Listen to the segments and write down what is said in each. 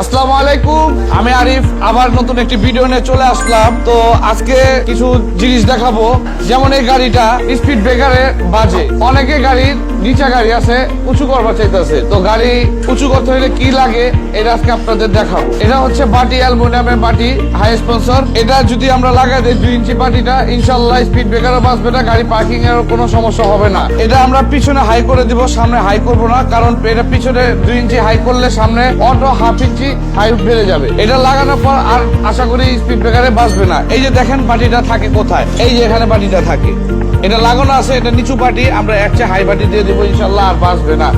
আসসালামু আলাইকুম। আমি আরিফ, আবার নতুন একটি ভিডিও নিয়ে চলে আসলাম। তো আজকে কিছু জিনিস দেখাবো। যেমন এই গাড়িটা স্পিড ব্রেকারে বাজে। অনেকে গাড়ির নিচা গাড়ি আছে, উঁচু করবার চাইতেছে। তো গাড়ি উঁচু করতে হলে কি লাগে, এটা আজকে আপনাদের দেখাবো। এটা হচ্ছে বাটি অ্যালুমিনিয়ামের বাটি, হাই স্পন্সর। এটা যদি আমরা লাগাই দিই দুই ইঞ্চি বাটিটা ইনশাল্লাহ স্পিড ব্রেকারও বাঁচবে না, গাড়ি পার্কিং এর কোনো সমস্যা হবে না। এটা আমরা পিছনে হাই করে দিব, সামনে হাই করব না, কারণ এটা পিছনে দুই ইঞ্চি হাই করলে সামনে অটো হাফ ইঞ্চি হাই বেড়ে যাবে। এটা লাগানোর পর আর আশা করি স্পিড ব্রেকারে বাঁচবে না। এই যে দেখেন বাটিটা থাকে কোথায়? এই যে এখানে বাটিটা থাকে। এটা লাগানো আছে, এটা নিচু পার্টি আমরা একটা হাই পার্টি দিয়ে দেবো, ইনশাল্লাহ আর বাঁচবে না,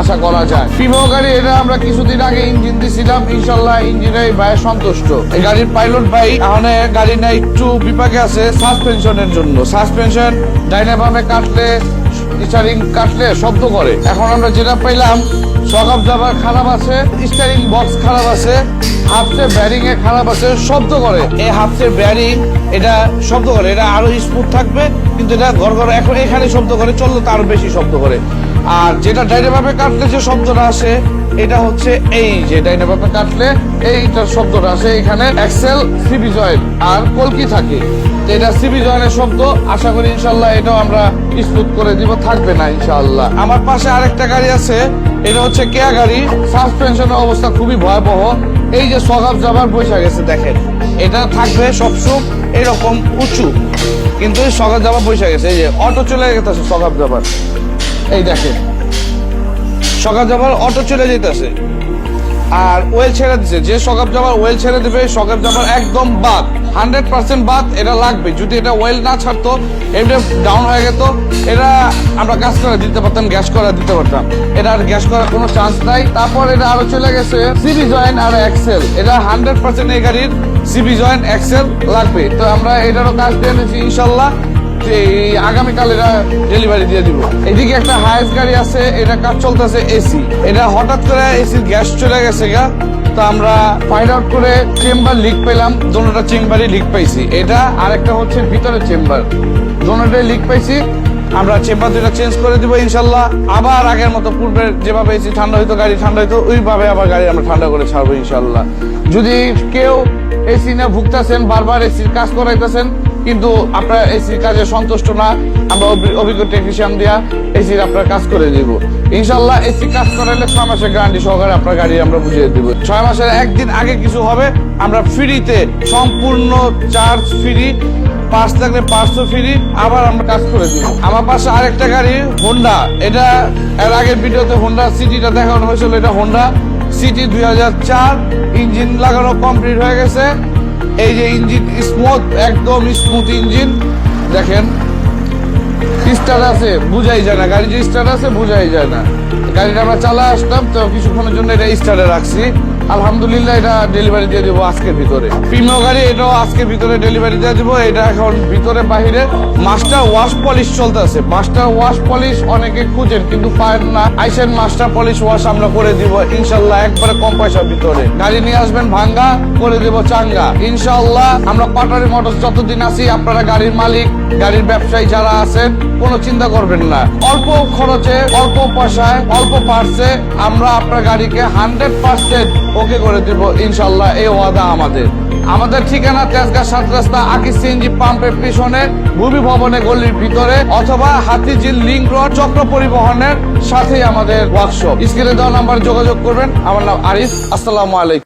আশা করা যায়। প্রিমো গাড়ি, এটা আমরা কিছুদিন আগে ইঞ্জিন দিছিলাম, ইনশাল্লাহ ইঞ্জিনের ভাই সন্তুষ্ট। এই গাড়ির পাইলট ভাই এখন গাড়ি না একটু বিপাকে আছে, সাসপেনশনের জন্য। সাসপেনশন ডাইনাবামে কাটলে স্টারিং কাটলে শব্দ করে। এখন আমরা যেটা পাইলাম সকাপ জাবার খারাপ আছে স্টারিং বক্স খারাপ আছে, হাফতে ব্যারিং এ খারাপ আছে, শব্দ করে। এই হাফতে ব্যারিং এটা শব্দ করে, এটা আরও স্মুথ থাকবে, কিন্তু এটা ঘর ঘর এখন এখানে শব্দ করে, চললে তো আরও বেশি শব্দ করে। আর যেটা ডাইনাভাবে কাটলে যে শব্দটা আসে, এটা হচ্ছে এই যে ডাইনাভাবে কাটলে এইটার শব্দটা আসে। এখানে এক্সেল সিবি জয়েন্ট আর কলকি থাকে। এটা সিবি জয়েন্টের শব্দ, আশা করি ইনশাল্লাহ এটাও আমরা স্মুথ করে দিব, থাকবে না ইনশাল্লাহ। আমার পাশে আরেকটা গাড়ি আছে, এটা হচ্ছে কেয়া গাড়ি। সাসপেনশনের অবস্থা খুবই ভয়াবহ। এই যে সগাব যাবার বৈশা গেছে, দেখেন। এটা থাকবে সবসময় এরকম উঁচু। কিন্তু সগাব যাবার বৈশা গেছে, এই যে অটো চলে গেছে সগাব যাবার এই দেখেন। সকাল যাবার অটো চলে যেতেছে আর ওয়েল ছেড়ে দিছে। যে সকাপ যাবার ওয়েল ছেড়ে দেবে সকাপ যাবার একদম বাদ। হান্ড্রেড পার্সেন্ট বাদ, এটা লাগবে। যদি এটা ওয়েল না ছাড়তো, এটা ডাউন হয়ে যেত এটা আমরা কাজ করে দিতে পারতাম গ্যাস করা দিতে পারতাম। এটা আর গ্যাস করার কোনো চান্স নাই। তারপর এটা আরও চলে গেছে সিবি জয়েন্ট আর এক্সেল এটা হান্ড্রেড পার্সেন্ট এই গাড়ির সিবি জয়েন্ট এক্সেল লাগবে। তো আমরা এটারও কাজ দিয়ে নিয়েছি, ইনশাল্লাহ। যে এই আগামীকাল এটা ডেলিভারি দিয়ে দিব। এদিকে একটা হায়েস্ট গাড়ি আছে, এটা কাজ চলতেছে? এসি এটা হঠাৎ করে এসির গ্যাস চলে গেছে গা। তো আমরা ফাইন্ড আউট করে চেম্বার লিক পেলাম দোনোটা চেম্বারই লিক পাইছি। এটা আরেকটা হচ্ছে ভিতরে চেম্বার দোনোটাই লিক পাইছি। আমরা চেম্বার দুটা চেঞ্জ করে দিব ইনশাল্লাহ। আবার আগের মতো পূর্বের যেভাবে এসি ঠান্ডা হইতো, গাড়ি ঠান্ডা হইতো, ওইভাবে আবার গাড়ি আমরা ঠান্ডা করে ছাড়বো ইনশাল্লাহ। যদি কেউ এসি না ভুগতেছেন, বারবার এসির কাজ করাইতেছেন কিন্তু আপনার এসির কাজে সন্তুষ্ট না, আমরা অভি- অভিজ্ঞ টেকনিশিয়ান দিয়া এসির আপনার কাজ করে দিব। ইনশাল্লাহ এসি কাজ করাইলে ছয় মাসের গ্যারান্টি সহকারে আপনার গাড়ি আমরা বুঝিয়ে দিব। ছয় মাসের একদিন আগে কিছু হবে, আমরা ফ্রিতে সম্পূর্ণ চার্জ ফ্রি পাঁচ থাকলে পাঁচশো ফ্রি আবার আমরা কাজ করে দিব। আমার পাশে আরেকটা গাড়ি হোন্ডা এটা এর আগের ভিডিওতে হোন্ডা সিটিটা দেখানো হয়েছিল, এটা হোন্ডা সিটি দুই হাজার চার ইঞ্জিন লাগানো কমপ্লিট হয়ে গেছে। এই যে ইঞ্জিন স্মুথ একদম স্মুথ ইঞ্জিন। দেখেন স্টার্ট আছে, বুঝাই যায় না। গাড়ি যে স্টার্ট আছে, বুঝাই যায় না। গাড়িটা আমরা চালা আসতাম তো কিছুক্ষণের জন্য এটা স্টার্টে রাখছি। আলহামদুলিল্লাহ, এটা ডেলিভারি দিয়ে দেবো আজকের ভিতরে। প্রিমিয় গাড়ি, এটাও আজকের ভিতরে ডেলিভারি দিয়ে দেবো। এটা এখন ভিতরে, বাহিরে। মাস্টার ওয়াশ পলিশ চলতেছে মাস্টার ওয়াশ পলিশ অনেকে খুঁজেন, কিন্তু পায় না। আইসেন মাস্টার পলিশ ওয়াশ আমরা করে দিব ইনশাল্লাহ একবারে কম পয়সার ভিতরে। গাড়ি নিয়ে আসবেন ভাঙ্গা, করে দেব চাঙ্গা। ইনশাল্লাহ আমরা পাটারি মোটর যতদিন আছি, আপনারা গাড়ির মালিক। গাড়ির ব্যবসায়ী যারা আছেন, কোনো চিন্তা করবেন না। অল্প খরচে, অল্প পয়সায়, অল্প পার্সে আমরা আপনার গাড়িকে হান্ড্রেড পার্সেন্ট ওকে করে দেব। ইনশাল্লাহ এই ওয়াদা আমাদের। আমাদের ঠিকানা তেজগাঁ সাত রাস্তা আকিস সিএনজি পাম্পের পিছনে, ভূমি ভবনে গলির ভিতরে অথবা হাতিঝিল লিঙ্ক রোড, চক্র পরিবহনের সাথেই আমাদের ওয়ার্কশপ স্ক্রিনে দেওয়া নাম্বার যোগাযোগ করবেন। আমার নাম আরিফ। আসসালামু আলাইকুম।